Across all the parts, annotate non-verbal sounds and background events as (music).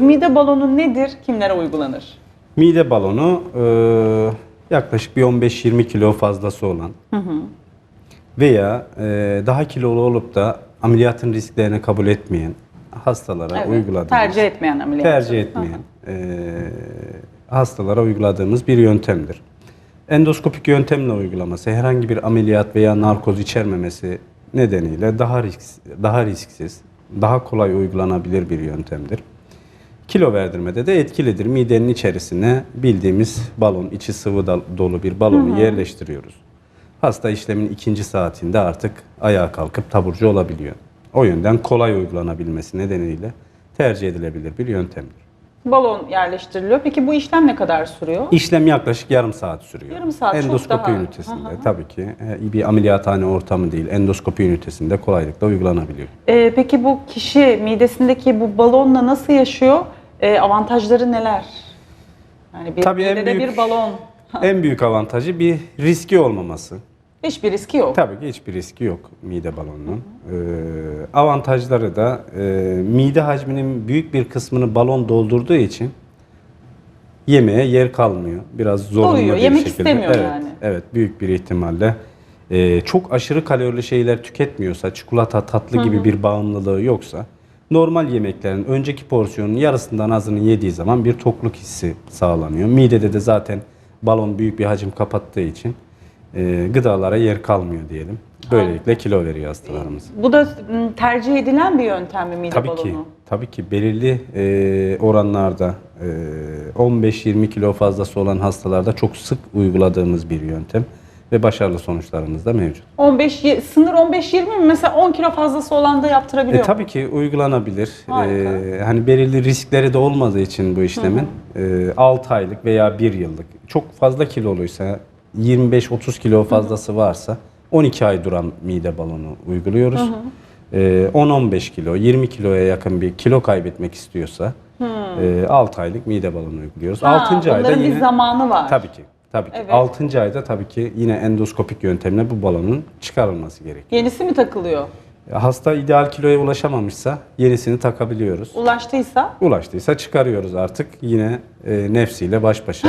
Mide balonu nedir? Kimlere uygulanır? Mide balonu e, yaklaşık bir 15-20 kilo fazlası olan veya e, daha kilolu olup da ameliyatın risklerini kabul etmeyen hastalara Evet, uyguladığımız Tercih etmeyen ameliyat. tercih etmeyen e, hastalara uyguladığımız bir yöntemdir. Endoskopik yöntemle uygulaması herhangi bir ameliyat veya narkoz içermemesi nedeniyle daha risk, daha risksiz, daha kolay uygulanabilir bir yöntemdir. Kilo verdirmede de etkilidir. Midenin içerisine bildiğimiz balon, içi sıvı dolu bir balonu yerleştiriyoruz. Hasta işlemin ikinci saatinde artık ayağa kalkıp taburcu olabiliyor. O yönden kolay uygulanabilmesi nedeniyle tercih edilebilir bir yöntemdir. Balon yerleştiriliyor. Peki bu işlem ne kadar sürüyor? İşlem yaklaşık yarım saat sürüyor. Yarım saat, çok Endoskopi daha- ünitesinde tabii ki e, bir ameliyathane ortamı değil, endoskopi ünitesinde kolaylıkla uygulanabiliyor. Ee, peki bu kişi midesindeki bu balonla nasıl yaşıyor? Ee, avantajları neler? Yani bir Tabii en büyük- bir balon. En büyük avantajı bir riski olmaması. Hiçbir riski yok. Tabii ki hiçbir riski yok mide balonunun. Ee, avantajları da e, mide hacminin büyük bir kısmını balon doldurduğu için yemeğe yer kalmıyor. Biraz zorunlu Doyuyor, bir yemek şekilde. istemiyor evet, yani. Evet, büyük bir ihtimalle. Ee, çok aşırı kalorili şeyler tüketmiyorsa, çikolata, tatlı gibi bir bağımlılığı yoksa, normal yemeklerin önceki porsiyonun yarısından azını yediği zaman bir tokluk hissi sağlanıyor. Midede de zaten balon büyük bir hacim kapattığı için e, gıdalara yer kalmıyor diyelim. Böylelikle kilo veriyor hastalarımız. Bu da m, tercih edilen bir yöntem mi mide Tabii balonu? ki, tabii ki belirli e, oranlarda e, 15-20 kilo fazlası olan hastalarda çok sık uyguladığımız bir yöntem ve başarılı sonuçlarımız da mevcut. 15 ye- sınır 15-20 mi? Mesela 10 kilo fazlası olan da yaptırabiliyor E, mu? tabii ki uygulanabilir. Harika. E, hani belirli riskleri de olmadığı için bu işlemin e, 6 aylık veya 1 yıllık çok fazla kiloluysa 25-30 kilo fazlası varsa 12 ay duran mide balonu uyguluyoruz. E, 10-15 kilo, 20 kiloya yakın bir kilo kaybetmek istiyorsa e, 6 aylık mide balonu uyguluyoruz. Ha, 6. ayda bunların yine bir zamanı var. tabii ki tabii ki Evet. 6. ayda tabii ki yine endoskopik yöntemle bu balonun çıkarılması gerekiyor. Yenisi mi takılıyor? Hasta ideal kiloya ulaşamamışsa yenisini takabiliyoruz. Ulaştıysa? Ulaştıysa çıkarıyoruz artık yine e, nefsiyle baş başa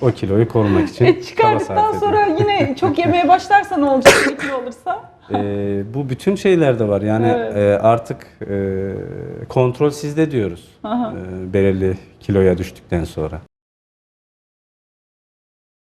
o kiloyu korumak için (laughs) E çıkardıktan sonra yine (laughs) çok yemeye başlarsa ne olacak? 1 kilo olursa? E, bu bütün şeylerde var yani Evet. e, artık e, kontrol sizde diyoruz e, belirli kiloya düştükten sonra.